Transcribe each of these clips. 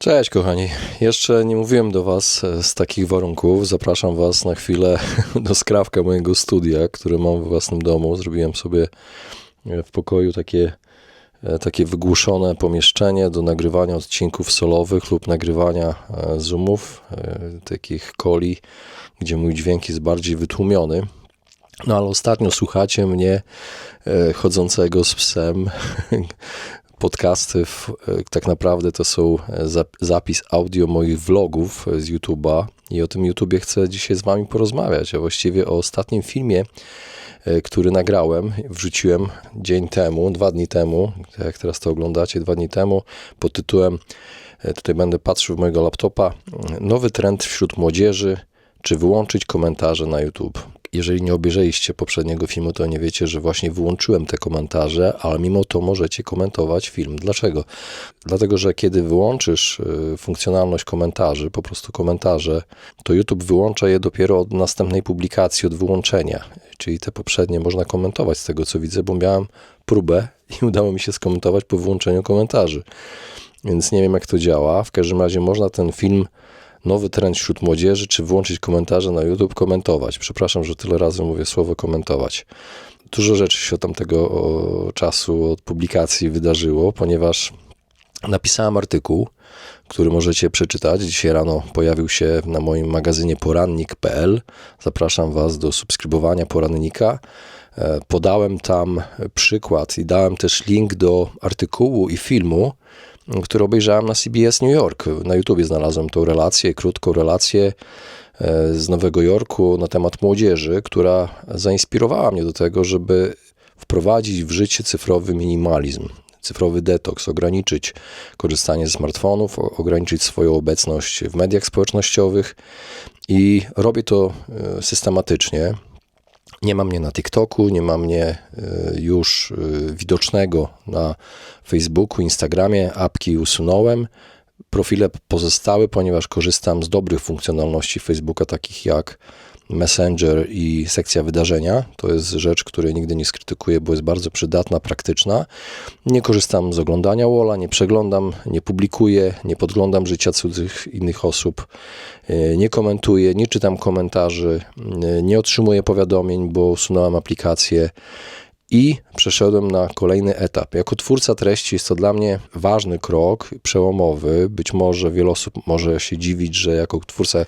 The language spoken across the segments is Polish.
Cześć kochani. Jeszcze nie mówiłem do Was e, z takich warunków. Zapraszam Was na chwilę do skrawka mojego studia, które mam w własnym domu. Zrobiłem sobie e, w pokoju takie, e, takie wygłuszone pomieszczenie do nagrywania odcinków solowych lub nagrywania zoomów, takich coli, gdzie mój dźwięk jest bardziej wytłumiony. No ale ostatnio słuchacie mnie chodzącego z psem, podcasty e, tak naprawdę to są e, zapis audio moich vlogów z YouTube'a i o tym YouTubie chcę dzisiaj z wami porozmawiać, a właściwie o ostatnim filmie, e, który nagrałem, wrzuciłem dzień temu, dwa dni temu, jak teraz to oglądacie, dwa dni temu, pod tytułem, tutaj będę patrzył w mojego laptopa, nowy trend wśród młodzieży, czy wyłączyć komentarze na YouTube jeżeli nie obejrzeliście poprzedniego filmu, to nie wiecie, że właśnie wyłączyłem te komentarze, ale mimo to możecie komentować film. Dlaczego? Dlatego, że kiedy wyłączysz y, funkcjonalność komentarzy, po prostu komentarze, to YouTube wyłącza je dopiero od następnej publikacji, od wyłączenia. Czyli te poprzednie można komentować z tego, co widzę, bo miałem próbę i udało mi się skomentować po wyłączeniu komentarzy. Więc nie wiem, jak to działa. W każdym razie można ten film nowy trend wśród młodzieży, czy włączyć komentarze na YouTube, komentować. Przepraszam, że tyle razy mówię słowo komentować. Dużo rzeczy się od tamtego czasu, od publikacji wydarzyło, ponieważ napisałem artykuł, który możecie przeczytać. Dzisiaj rano pojawił się na moim magazynie porannik.pl. Zapraszam Was do subskrybowania porannika. E, podałem tam przykład i dałem też link do artykułu i filmu, który obejrzałem na CBS New York. Na YouTubie znalazłem tą relację, krótką relację e, z Nowego Jorku na temat młodzieży, która zainspirowała mnie do tego, żeby wprowadzić w życie cyfrowy minimalizm, cyfrowy detoks, ograniczyć korzystanie ze smartfonów, ograniczyć swoją obecność w mediach społecznościowych i robię to e, systematycznie. Nie ma mnie na TikToku, nie ma mnie e, już e, widocznego na Facebooku, Instagramie. Apki usunąłem. Profile pozostały, ponieważ korzystam z dobrych funkcjonalności Facebooka, takich jak Messenger i sekcja wydarzenia. To jest rzecz, której nigdy nie skrytykuję, bo jest bardzo przydatna, praktyczna. Nie korzystam z oglądania Walla, nie przeglądam, nie publikuję, nie podglądam życia cudzych innych osób, e, nie komentuję, nie czytam komentarzy, e, nie otrzymuję powiadomień, bo usunąłem aplikację i przeszedłem na kolejny etap. Jako twórca treści jest to dla mnie ważny krok, przełomowy. Być może wiele osób może się dziwić, że jako twórca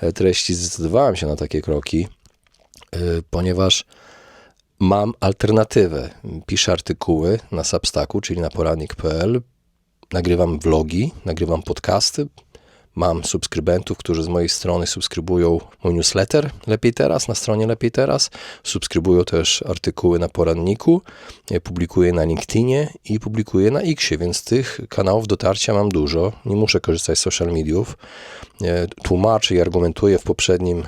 e, treści zdecydowałem się na takie kroki, e, ponieważ mam alternatywę. Piszę artykuły na Substacku, czyli na poradnik.pl, nagrywam vlogi, nagrywam podcasty, Mam subskrybentów, którzy z mojej strony subskrybują mój newsletter Lepiej Teraz, na stronie Lepiej Teraz. Subskrybują też artykuły na poranniku, publikuję na LinkedInie i publikuję na Xie, więc tych kanałów dotarcia mam dużo. Nie muszę korzystać z social mediów. E, tłumaczę i argumentuję w poprzednim e,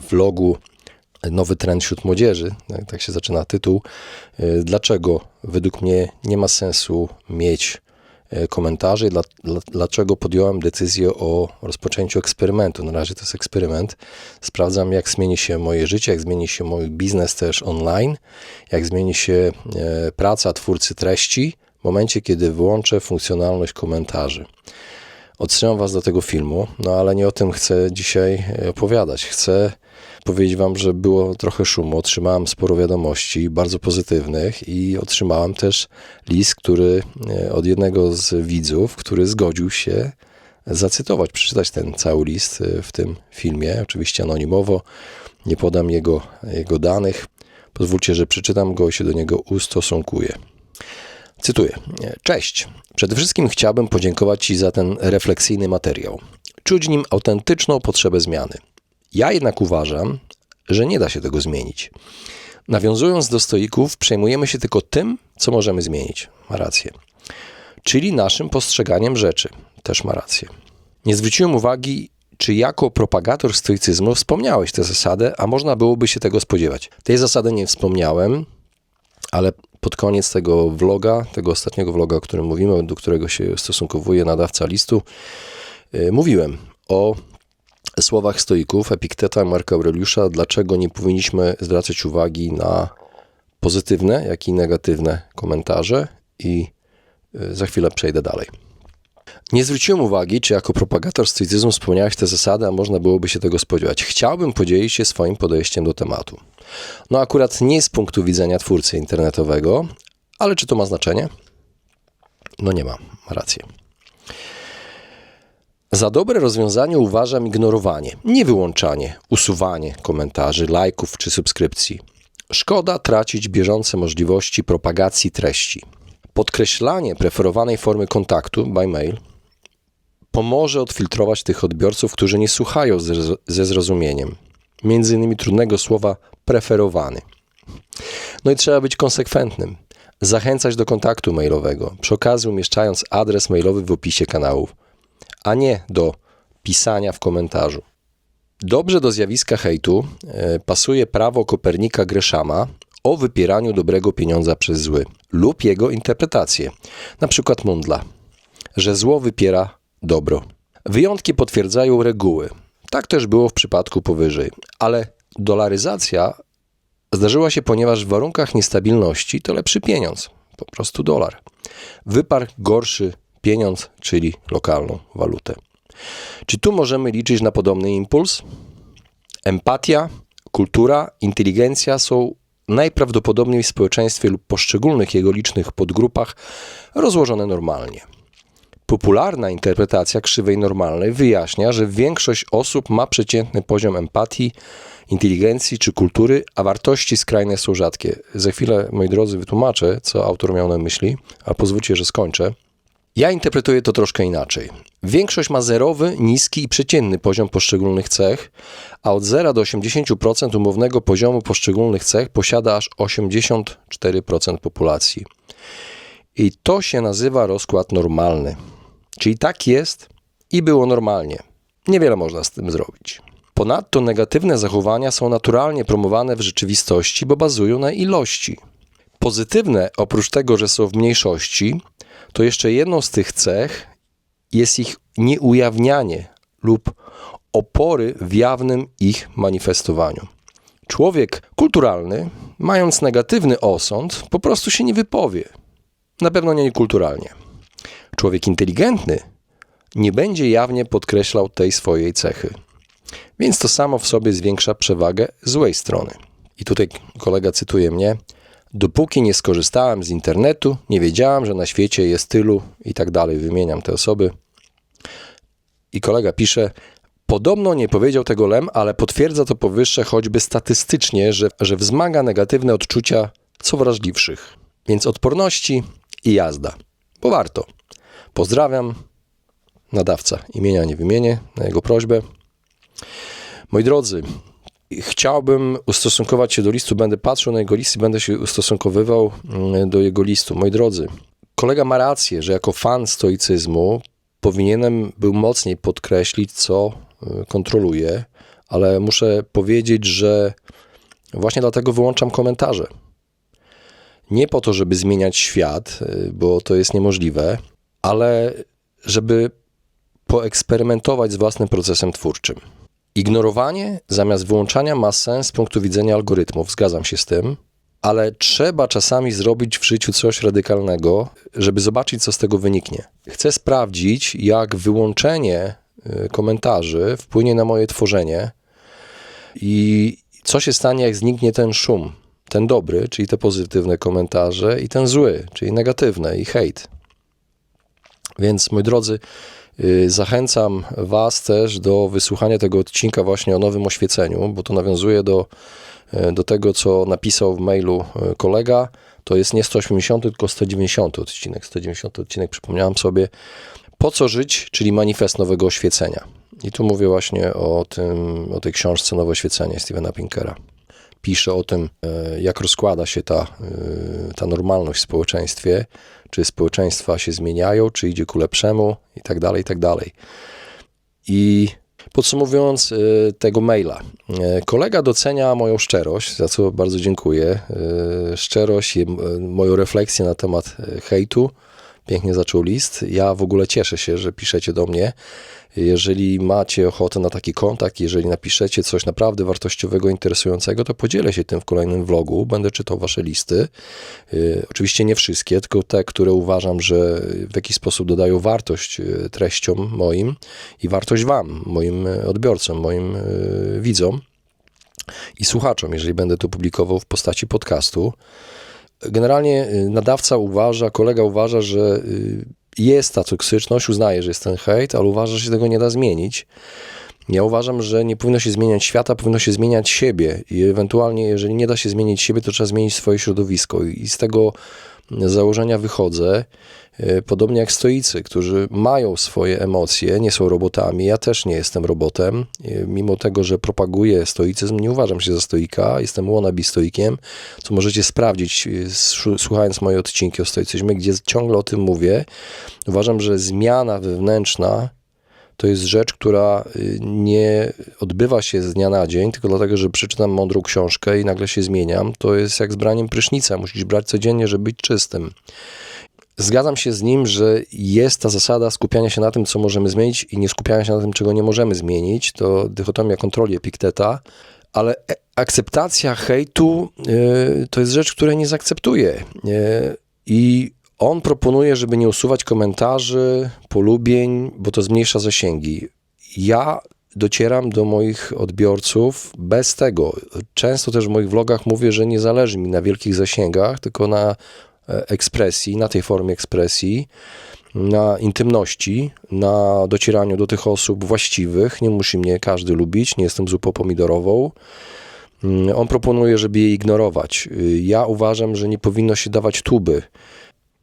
vlogu nowy trend wśród młodzieży, tak się zaczyna tytuł, e, dlaczego według mnie nie ma sensu mieć E, komentarzy, dla, dla, dlaczego podjąłem decyzję o rozpoczęciu eksperymentu. Na razie to jest eksperyment. Sprawdzam, jak zmieni się moje życie, jak zmieni się mój biznes też online, jak zmieni się e, praca twórcy treści w momencie, kiedy wyłączę funkcjonalność komentarzy. Odsyłam Was do tego filmu, no ale nie o tym chcę dzisiaj e, opowiadać. Chcę powiedzieć Wam, że było trochę szumu. Otrzymałem sporo wiadomości, bardzo pozytywnych, i otrzymałem też list, który e, od jednego z widzów, który zgodził się zacytować, przeczytać ten cały list e, w tym filmie, oczywiście anonimowo. Nie podam jego, jego danych. Pozwólcie, że przeczytam go i się do niego ustosunkuję. Cytuję. Cześć. Przede wszystkim chciałbym podziękować Ci za ten refleksyjny materiał. Czuć nim autentyczną potrzebę zmiany. Ja jednak uważam, że nie da się tego zmienić. Nawiązując do stoików, przejmujemy się tylko tym, co możemy zmienić. Ma rację. Czyli naszym postrzeganiem rzeczy. Też ma rację. Nie zwróciłem uwagi, czy jako propagator stoicyzmu wspomniałeś tę zasadę, a można byłoby się tego spodziewać. Tej zasady nie wspomniałem, ale pod koniec tego vloga, tego ostatniego vloga, o którym mówimy, do którego się stosunkowuje nadawca listu, yy, mówiłem o słowach stoików Epikteta Marka Aureliusza, dlaczego nie powinniśmy zwracać uwagi na pozytywne, jak i negatywne komentarze i y, za chwilę przejdę dalej. Nie zwróciłem uwagi, czy jako propagator stoicyzmu wspomniałeś te zasady, a można byłoby się tego spodziewać. Chciałbym podzielić się swoim podejściem do tematu. No akurat nie z punktu widzenia twórcy internetowego, ale czy to ma znaczenie? No nie ma, ma rację. Za dobre rozwiązanie uważam ignorowanie, nie wyłączanie, usuwanie komentarzy, lajków czy subskrypcji. Szkoda tracić bieżące możliwości propagacji treści. Podkreślanie preferowanej formy kontaktu by mail pomoże odfiltrować tych odbiorców, którzy nie słuchają ze, zrozumieniem. Między innymi trudnego słowa preferowany. No i trzeba być konsekwentnym. Zachęcać do kontaktu mailowego, przy okazji umieszczając adres mailowy w opisie kanałów, a nie do pisania w komentarzu. Dobrze do zjawiska hejtu e, pasuje prawo Kopernika Greszama o wypieraniu dobrego pieniądza przez zły lub jego interpretację, na przykład Mundla, że zło wypiera dobro. Wyjątki potwierdzają reguły. Tak też było w przypadku powyżej, ale dolaryzacja zdarzyła się, ponieważ w warunkach niestabilności to lepszy pieniądz, po prostu dolar. Wyparł gorszy pieniądz, czyli lokalną walutę. Czy tu możemy liczyć na podobny impuls? Empatia, kultura, inteligencja są najprawdopodobniej w społeczeństwie lub poszczególnych jego licznych podgrupach rozłożone normalnie. Popularna interpretacja krzywej normalnej wyjaśnia, że większość osób ma przeciętny poziom empatii, inteligencji czy kultury, a wartości skrajne są rzadkie. Za chwilę, moi drodzy, wytłumaczę, co autor miał na myśli, a pozwólcie, że skończę. Ja interpretuję to troszkę inaczej. Większość ma zerowy, niski i przeciętny poziom poszczególnych cech, a od 0 do 80% umownego poziomu poszczególnych cech posiada aż 84% populacji. I to się nazywa rozkład normalny. Czyli tak jest i było normalnie. Niewiele można z tym zrobić. Ponadto negatywne zachowania są naturalnie promowane w rzeczywistości, bo bazują na ilości. Pozytywne, oprócz tego, że są w mniejszości, to jeszcze jedną z tych cech jest ich nieujawnianie lub opory w jawnym ich manifestowaniu. Człowiek kulturalny, mając negatywny osąd, po prostu się nie wypowie. Na pewno nie kulturalnie. Człowiek inteligentny nie będzie jawnie podkreślał tej swojej cechy. Więc to samo w sobie zwiększa przewagę złej strony. I tutaj kolega cytuje mnie: Dopóki nie skorzystałem z internetu, nie wiedziałam, że na świecie jest tylu i tak dalej. Wymieniam te osoby. I kolega pisze: Podobno nie powiedział tego Lem, ale potwierdza to powyższe choćby statystycznie, że, że wzmaga negatywne odczucia co wrażliwszych. Więc odporności i jazda. Bo warto. Pozdrawiam. Nadawca imienia nie wymienię na jego prośbę. Moi drodzy, chciałbym ustosunkować się do listu, będę patrzył na jego list i będę się ustosunkowywał mm, do jego listu. Moi drodzy, kolega ma rację, że jako fan stoicyzmu powinienem był mocniej podkreślić, co y, kontroluję, ale muszę powiedzieć, że właśnie dlatego wyłączam komentarze. Nie po to, żeby zmieniać świat, y, bo to jest niemożliwe, ale żeby poeksperymentować z własnym procesem twórczym. Ignorowanie zamiast wyłączania ma sens z punktu widzenia algorytmów, zgadzam się z tym, ale trzeba czasami zrobić w życiu coś radykalnego, żeby zobaczyć, co z tego wyniknie. Chcę sprawdzić, jak wyłączenie y, komentarzy wpłynie na moje tworzenie i co się stanie, jak zniknie ten szum, ten dobry, czyli te pozytywne komentarze, i ten zły, czyli negatywne i hejt. Więc, moi drodzy, y, zachęcam Was też do wysłuchania tego odcinka właśnie o nowym oświeceniu, bo to nawiązuje do, y, do tego, co napisał w mailu y, kolega. To jest nie 180, tylko 190 odcinek. 190 odcinek, przypomniałem sobie. Po co żyć, czyli manifest nowego oświecenia. I tu mówię właśnie o, tym, o tej książce Nowe Oświecenie Stevena Pinkera. Pisze o tym, jak rozkłada się ta, ta normalność w społeczeństwie czy społeczeństwa się zmieniają, czy idzie ku lepszemu i tak dalej, i tak dalej. I podsumowując y, tego maila, y, kolega docenia moją szczerość, za co bardzo dziękuję. Y, szczerość i moją refleksję na temat hejtu, pięknie zaczął list. Ja w ogóle cieszę się, że piszecie do mnie. Jeżeli macie ochotę na taki kontakt, jeżeli napiszecie coś naprawdę wartościowego, interesującego, to podzielę się tym w kolejnym vlogu. Będę czytał wasze listy. Y, oczywiście nie wszystkie, tylko te, które uważam, że w jakiś sposób dodają wartość y, treściom moim i wartość wam, moim y, odbiorcom, moim widzom i słuchaczom, jeżeli będę to publikował w postaci podcastu. Generalnie nadawca uważa, kolega uważa, że jest ta toksyczność, uznaje, że jest ten hejt, ale uważa, że się tego nie da zmienić. Ja uważam, że nie powinno się zmieniać świata, powinno się zmieniać siebie i ewentualnie, jeżeli nie da się zmienić siebie, to trzeba zmienić swoje środowisko i z tego założenia wychodzę. E, podobnie jak stoicy, którzy mają swoje emocje, nie są robotami. Ja też nie jestem robotem. E, mimo tego, że propaguję stoicyzm, nie uważam się za stoika. Jestem wannabe stoikiem, co możecie sprawdzić, e, słuchając moje odcinki o stoicyzmie, gdzie ciągle o tym mówię. Uważam, że zmiana wewnętrzna to jest rzecz, która nie odbywa się z dnia na dzień, tylko dlatego, że przeczytam mądrą książkę i nagle się zmieniam. To jest jak z braniem prysznica. Musisz brać codziennie, żeby być czystym. Zgadzam się z nim, że jest ta zasada skupiania się na tym, co możemy zmienić i nie skupiania się na tym, czego nie możemy zmienić. To dychotomia kontroli Epikteta, ale e, akceptacja hejtu yy, to jest rzecz, której nie zaakceptuję. Yy, I on proponuje, żeby nie usuwać komentarzy, polubień, bo to zmniejsza zasięgi. Ja docieram do moich odbiorców bez tego. Często też w moich vlogach mówię, że nie zależy mi na wielkich zasięgach, tylko na E, ekspresji, na tej formie ekspresji, na intymności, na docieraniu do tych osób właściwych. Nie musi mnie każdy lubić, nie jestem zupą pomidorową. Mm, on proponuje, żeby je ignorować. Y, ja uważam, że nie powinno się dawać tuby.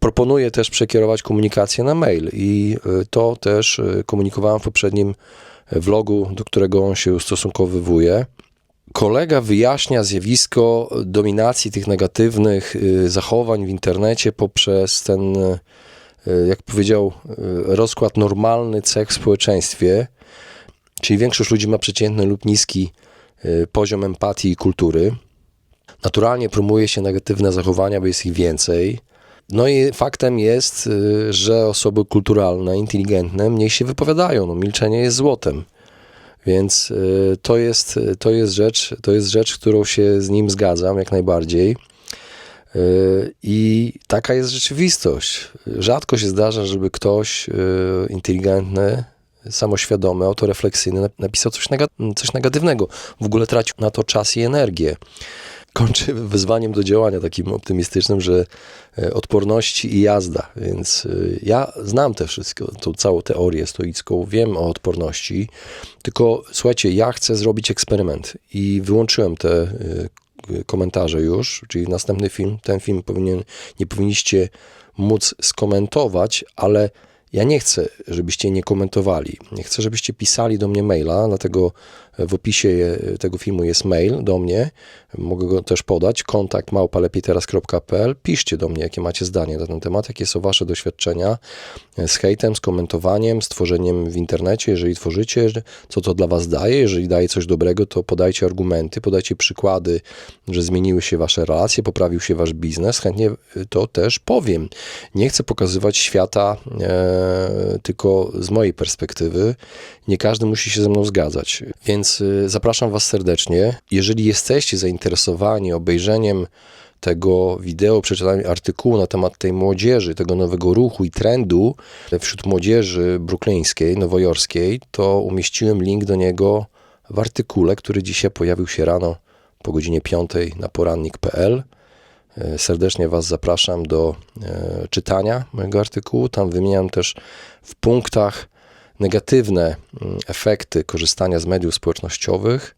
Proponuję też przekierować komunikację na mail i y, to też y, komunikowałem w poprzednim vlogu, do którego on się ustosunkowywuje kolega wyjaśnia zjawisko dominacji tych negatywnych y, zachowań w internecie poprzez ten, y, jak powiedział, y, rozkład normalny cech w społeczeństwie, czyli większość ludzi ma przeciętny lub niski poziom empatii i kultury. Naturalnie promuje się negatywne zachowania, bo jest ich więcej. No i faktem jest, że osoby kulturalne, inteligentne mniej się wypowiadają. No, milczenie jest złotem. Więc y, to jest, to jest rzecz, to jest rzecz, którą się z nim zgadzam jak najbardziej. Y, I taka jest rzeczywistość. Rzadko się zdarza, żeby ktoś y, inteligentny, samoświadomy, autorefleksyjny napisał coś negatywnego. W ogóle tracił na to czas i energię kończy wyzwaniem do działania takim optymistycznym, że e, odporności i jazda. Więc e, ja znam te wszystko, tą całą teorię stoicką, wiem o odporności, tylko słuchajcie, ja chcę zrobić eksperyment i wyłączyłem te e, komentarze już, czyli następny film, ten film powinien, nie powinniście móc skomentować, ale ja nie chcę, żebyście nie komentowali. Nie chcę, żebyście pisali do mnie maila, dlatego w opisie tego filmu jest mail do mnie. Mogę go też podać. Kontakt małpalepieteraz.pl. Piszcie do mnie, jakie macie zdanie na ten temat, jakie są wasze doświadczenia z hejtem, z komentowaniem, z tworzeniem w internecie. Jeżeli tworzycie, co to dla was daje. Jeżeli daje coś dobrego, to podajcie argumenty, podajcie przykłady, że zmieniły się wasze relacje, poprawił się wasz biznes. Chętnie to też powiem. Nie chcę pokazywać świata e, tylko z mojej perspektywy. Nie każdy musi się ze mną zgadzać. Więc więc y, zapraszam Was serdecznie. Jeżeli jesteście zainteresowani obejrzeniem tego wideo, przeczytaniem artykułu na temat tej młodzieży, tego nowego ruchu i trendu wśród młodzieży brukleńskiej, nowojorskiej, to umieściłem link do niego w artykule, który dzisiaj pojawił się rano po godzinie 5 na porannik.pl. E, serdecznie Was zapraszam do e, czytania mojego artykułu. Tam wymieniam też w punktach negatywne mm, efekty korzystania z mediów społecznościowych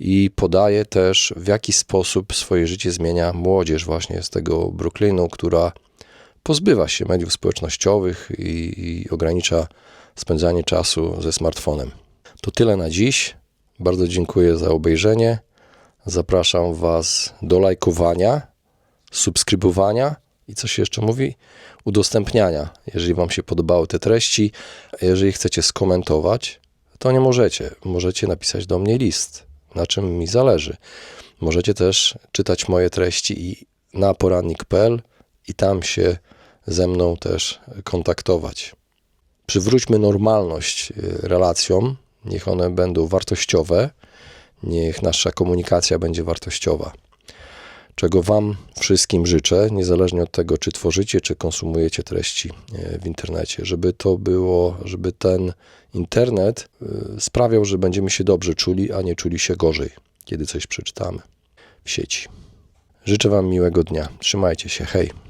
i podaje też, w jaki sposób swoje życie zmienia młodzież właśnie z tego Brooklynu, która pozbywa się mediów społecznościowych i, i ogranicza spędzanie czasu ze smartfonem. To tyle na dziś. Bardzo dziękuję za obejrzenie. Zapraszam Was do lajkowania, subskrybowania i co się jeszcze mówi? Udostępniania, jeżeli Wam się podobały te treści. Jeżeli chcecie skomentować, to nie możecie. Możecie napisać do mnie list, na czym mi zależy. Możecie też czytać moje treści i na porannik.pl i tam się ze mną też kontaktować. Przywróćmy normalność y, relacjom, niech one będą wartościowe, niech nasza komunikacja będzie wartościowa. Czego Wam wszystkim życzę, niezależnie od tego, czy tworzycie, czy konsumujecie treści y, w internecie, żeby to było, żeby ten internet y, sprawiał, że będziemy się dobrze czuli, a nie czuli się gorzej, kiedy coś przeczytamy w sieci. Życzę Wam miłego dnia. Trzymajcie się. Hej.